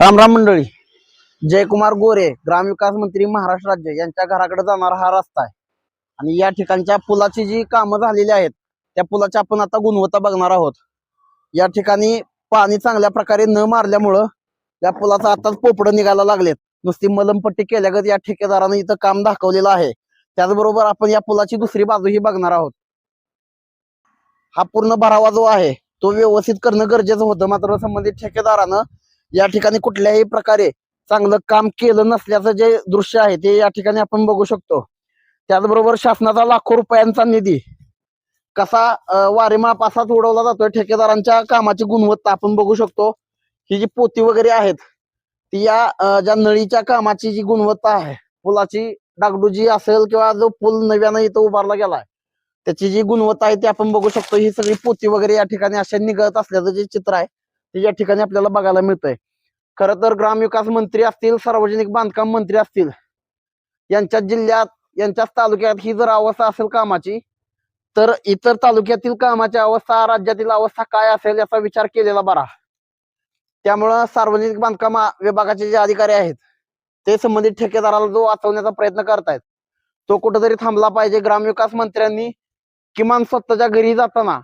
रामराम मंडळी. जयकुमार गोरे ग्रामविकास मंत्री महाराष्ट्र राज्य. यांच्या घराकडे जाणारा हा रस्ता आहे. आणि या ठिकाणच्या पुलाची जी कामं झालेली आहेत त्या पुलाची आपण आता गुणवत्ता बघणार आहोत. या ठिकाणी पाणी चांगल्या प्रकारे न मारल्यामुळं या पुलाचा आताच पोपडं निघायला लागलेत. नुसती मलमपट्टी केल्यागत या ठेकेदारानं इथं काम दाखवलेलं आहे. त्याचबरोबर आपण या पुलाची दुसरी बाजूही बघणार आहोत. हा पूर्ण भरावा जो आहे तो व्यवस्थित करणं गरजेचं होतं. मात्र संबंधित ठेकेदारानं या ठिकाणी कुठल्याही प्रकारे चांगलं काम केलं नसल्याचं जे दृश्य आहे ते या ठिकाणी आपण बघू शकतो. त्याचबरोबर शासनाचा लाखो रुपयांचा निधी कसा वारेमाप असाच उडवला जातोय ठेकेदारांच्या कामाची गुणवत्ता आपण बघू शकतो. ही जी पोती वगैरे आहेत ती या ज्या नळीच्या कामाची जी गुणवत्ता आहे पुलाची डागडुजी असेल किंवा जो पूल नव्यानं इथं उभारला गेलाय त्याची जी गुणवत्ता आहे ती आपण बघू शकतो. ही सगळी पोती वगैरे या ठिकाणी अशा निघत असल्याचं जे चित्र आहे ते या ठिकाणी आपल्याला बघायला मिळतंय. खर तर ग्रामविकास मंत्री असतील सार्वजनिक बांधकाम मंत्री असतील यांच्या जिल्ह्यात यांच्याच तालुक्यात ही जर अवस्था असेल कामाची तर इतर तालुक्यातील कामाची अवस्था राज्यातील अवस्था काय असेल याचा विचार केलेला बरा. त्यामुळं सार्वजनिक बांधकाम विभागाचे जे अधिकारी आहेत ते संबंधित ठेकेदाराला जो वाचवण्याचा प्रयत्न करतायत तो कुठेतरी थांबला पाहिजे. ग्रामविकास मंत्र्यांनी किमान स्वतःच्या घरी जाताना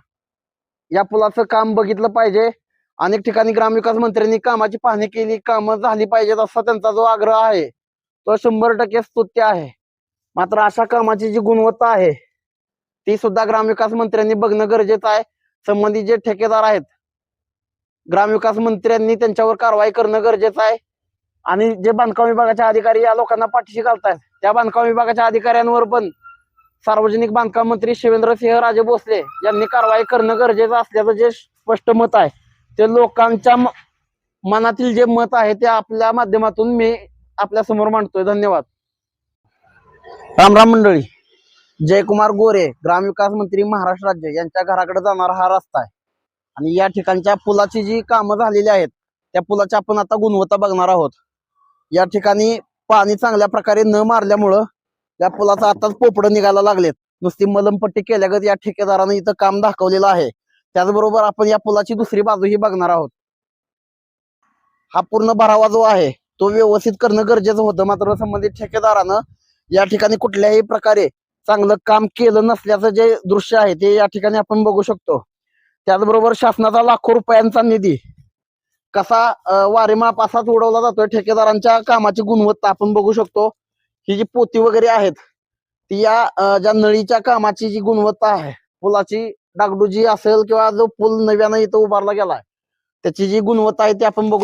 या पुलाचं काम बघितलं पाहिजे. अनेक ठिकाणी ग्रामविकास मंत्र्यांनी कामाची पाहणी केली कामं झाली पाहिजेत असा त्यांचा जो आग्रह आहे तो शंभर टक्के स्तुत्य आहे. मात्र अशा कामाची जी गुणवत्ता आहे ती सुद्धा ग्रामविकास मंत्र्यांनी बघणं गरजेचं आहे. संबंधित जे ठेकेदार आहेत ग्रामविकास मंत्र्यांनी त्यांच्यावर कारवाई करणं गरजेचं आहे. आणि जे बांधकाम विभागाचे अधिकारी या लोकांना पाठीशी घालतायत त्या बांधकाम विभागाच्या अधिकाऱ्यांवर पण सार्वजनिक बांधकाम मंत्री शिवेंद्रसिंह राजे भोसले यांनी कारवाई करणं गरजेचं असल्याचं जे स्पष्ट मत आहे. ते लोकांच्या मनातील जे मत आहे ते आपल्या माध्यमातून मी आपल्यासमोर मांडतोय. धन्यवाद. रामराम मंडळी. जयकुमार गोरे ग्रामविकास मंत्री महाराष्ट्र राज्य. यांच्या घराकडे जाणारा हा रस्ता आहे. आणि या ठिकाणच्या पुलाची जी कामं झालेली आहेत त्या पुलाची आपण आता गुणवत्ता बघणार आहोत. या ठिकाणी पाणी चांगल्या प्रकारे न मारल्यामुळं या पुलाचं आताच पोपडं निघायला लागलेत. नुसती मलमपट्टी केल्यागत या ठेकेदारानं इथं काम दाखवलेलं आहे. त्याचबरोबर आपण या पुलाची दुसरी बाजूही बघणार आहोत. हा पूर्ण भरावा जो आहे तो व्यवस्थित करणं गरजेचं होतं. मात्र संबंधित ठेकेदारानं या ठिकाणी कुठल्याही प्रकारे चांगलं काम केलं नसल्याचं जे दृश्य आहे ते या ठिकाणी आपण बघू शकतो. त्याचबरोबर शासनाचा लाखो रुपयांचा निधी कसा वारेमाप असाच उडवला जातोय ठेकेदारांच्या कामाची गुणवत्ता आपण बघू शकतो. ही जी पोती वगैरे आहेत ती या ज्या नळीच्या कामाची जी गुणवत्ता आहे पुलाची डागडुजी असेल किंवा जो पूल नव्यानं इथं उभारला गेलाय त्याची जी गुणवत्ता आहे ती आपण बघू